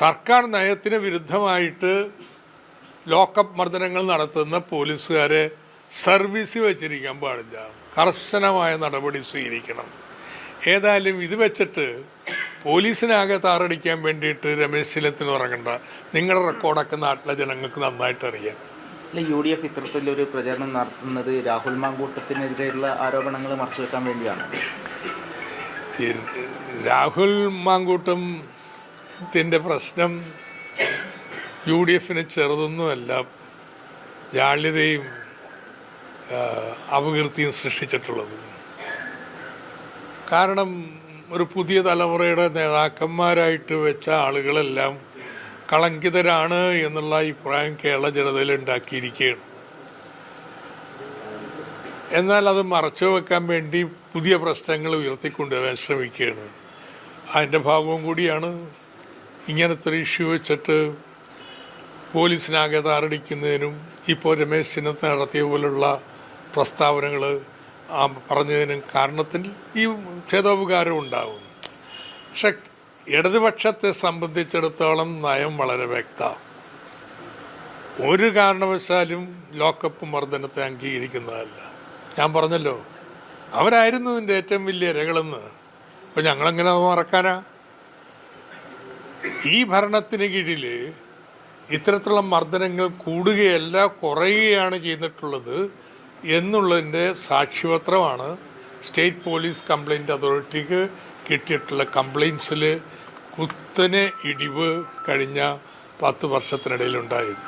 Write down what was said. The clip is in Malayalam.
സർക്കാർ നയത്തിന് വിരുദ്ധമായിട്ട് ലോക്കപ്പ് മർദ്ദനങ്ങൾ നടത്തുന്ന പോലീസുകാരെ സർവീസിൽ വെച്ചിരിക്കാൻ പാടില്ല. കർശനമായ നടപടി സ്വീകരിക്കണം. ഏതായാലും ഇത് വെച്ചിട്ട് പോലീസിനാകെ താറടിക്കാൻ വേണ്ടിയിട്ട് രമേശ് ചെന്നിത്തല ഉറങ്ങണ്ട. നിങ്ങളുടെ റെക്കോർഡൊക്കെ നാട്ടിലെ ജനങ്ങൾക്ക് നന്നായിട്ട് അറിയാം യു ഡി എഫ് ഇത്തരത്തിലൊരു പ്രചരണം നടത്തുന്നത് രാഹുൽ മാങ്കൂട്ടത്തിനെതിരെയുള്ള ആരോപണങ്ങൾ മറച്ചു വെക്കാൻ വേണ്ടിയാണ്. രാഹുൽ രാഹുൽ മാങ്കൂട്ടത്തിന്റെ പ്രശ്നം യു ഡി എഫിന് ചെറുതൊന്നുമല്ല. ജാള്യതയും അപകീർത്തിയും സൃഷ്ടിച്ചിട്ടുള്ളത്. കാരണം ഒരു പുതിയ തലമുറയുടെ നേതാക്കന്മാരായിട്ട് വെച്ച ആളുകളെല്ലാം കളങ്കിതരാണ് എന്നുള്ള അഭിപ്രായം കേരള ജനതയിൽ ഉണ്ടാക്കിയിരിക്കുകയാണ്. എന്നാൽ അത് മറച്ചു വെക്കാൻ വേണ്ടി പുതിയ പ്രശ്നങ്ങൾ ഉയർത്തിക്കൊണ്ടുവരാൻ ശ്രമിക്കുകയാണ്. അതിന്റെ ഭാഗവും കൂടിയാണ് ഇങ്ങനത്തെ ഒരു ഇഷ്യൂ വെച്ചിട്ട് പോലീസിനാകെ താറടിക്കുന്നതിനും ഇപ്പോൾ രമേശ് ചെന്നിത്തല നടത്തിയ പോലുള്ള പ്രസ്താവനകൾ ആ പറഞ്ഞതിനും കാരണത്തിൽ ഈ ഛേദോപകാരം ഉണ്ടാവും. പക്ഷെ ഇടതുപക്ഷത്തെ സംബന്ധിച്ചിടത്തോളം നയം വളരെ വ്യക്തമാണ് ഒരു കാരണവശാലും ലോക്കപ്പ് മർദ്ദനത്തെ അംഗീകരിക്കുന്നതല്ല. ഞാൻ പറഞ്ഞല്ലോ അവരായിരുന്നു ഇതിന്റെ ഏറ്റവും വലിയ ഇരകളെന്ന് അപ്പോൾ ഞങ്ങളെങ്ങനെ അത് മറക്കാനാ? ഈ ഭരണത്തിന് കീഴിൽ ഇത്തരത്തിലുള്ള മർദ്ദനങ്ങൾ കൂടുകയല്ല കുറയുകയാണ് ചെയ്തിട്ടുള്ളത് എന്നുള്ളതിന്റെ സാക്ഷ്യപത്രമാണ് സ്റ്റേറ്റ് പോലീസ് കംപ്ലൈന്റ് അതോറിറ്റിക്ക് കിട്ടിയിട്ടുള്ള കംപ്ലൈൻസിൽ കുത്തനെ ഇടിവ് കഴിഞ്ഞ പത്ത് വർഷത്തിനിടയിൽ ഉണ്ടായത്